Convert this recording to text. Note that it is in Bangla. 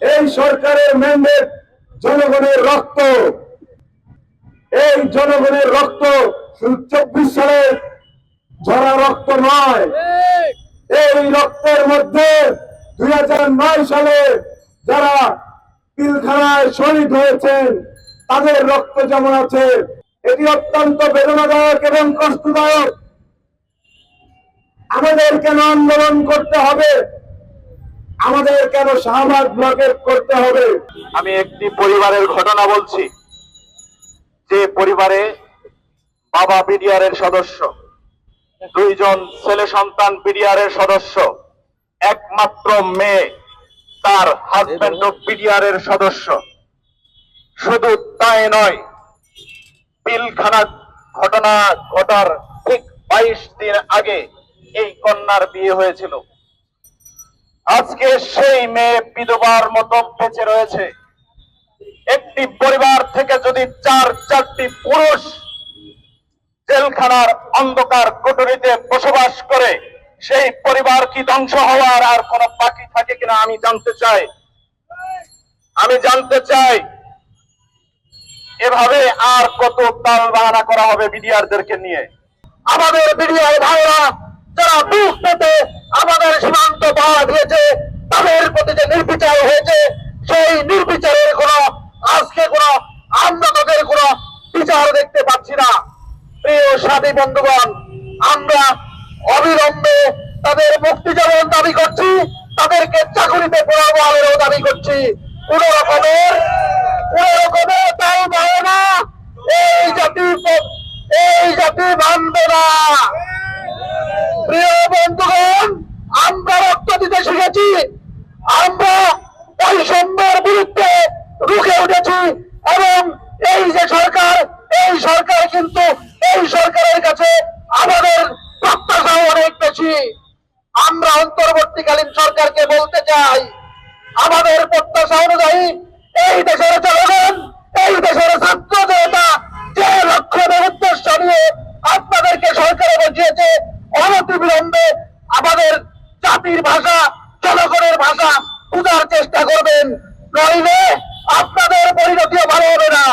এই সরকারের ম্যান্ডেট জনগণের রক্ত। এই জনগণের রক্ত শুধু চব্বিশ সালের ঝরা রক্ত নয়। এই রক্তের মধ্যে দুই সালে যারা পিলখানায় শহীদ হয়েছেন, তাদের রক্ত যেমন আছে, এটি অত্যন্ত বেদনাদায়ক এবং কষ্টদায়ক। আমাদের কেন আন্দোলন করতে হবে। আমাদের কেন শাহবাগ ব্লকেট করতে হবে? আমি একটি পরিবারের ঘটনা বলছি। যে পরিবারে বাবা বিডিআরের সদস্য, দুইজন ছেলে সন্তান বিডিআরের সদস্য, একমাত্র মেয়ে তার হাজবেন্ড বিডিআরের সদস্য। শুধু তাই নয়, পিলখানা ঘটনা ঘটার ঠিক বাইশ দিন আগে এই কন্যার বিয়ে হয়েছিল। আজকে সেই মেয়ে বিধবার মতো বেঁচে রয়েছে। একটি পরিবার থেকে যদি চার, চারটি পুরুষ জেলখানার অন্ধকার কোটরিতে বসবাস করে, সেই পরিবার কি ধ্বংস হওয়ার আর কোনো বাকি থাকে কিনা আমি জানতে চাই। আমি জানতে চাই, এভাবে আর কত তাল বাহানা করা হবে বিডিআরদেরকে নিয়ে। আমাদের বিডিআর ভাইরা যারা বুক পেতে আমাদের সীমান্ত যে নির্বিচার হয়েছে, সেই নির্বিচারের কোন, আজকে কোন তাদের কোন বিচার দেখতে পাচ্ছি না। প্রিয় সাথী বন্ধুগণ, আমরা অবিলম্বে তাদের মুক্তি যেমন দাবি করছি, তাদেরকে চাকরিতে পড়াবো দাবি করছি। কোন রকমের, কোন এবং এই যে সরকার, এই সরকার কিন্তু, এই সরকারের কাছে আমাদের প্রত্যাশা অনেক বেশি। আমরা অন্তর্বর্তীকালীন সরকারকে বলতে চাই, আমাদের প্রত্যাশা অনুযায়ী এই দেশের জনগণ, এই দেশের ছাত্র জনতা যে লক্ষ্য উদ্দেশ্য নিয়ে আপনাদেরকে সরকারে বসিয়েছে, অনতিবিলম্বে আমাদের জাতির ভাষা, জনগণের ভাষা বোঝার চেষ্টা করবেন। নইলে আপনাদের পরিণতিও ভালো হবে না।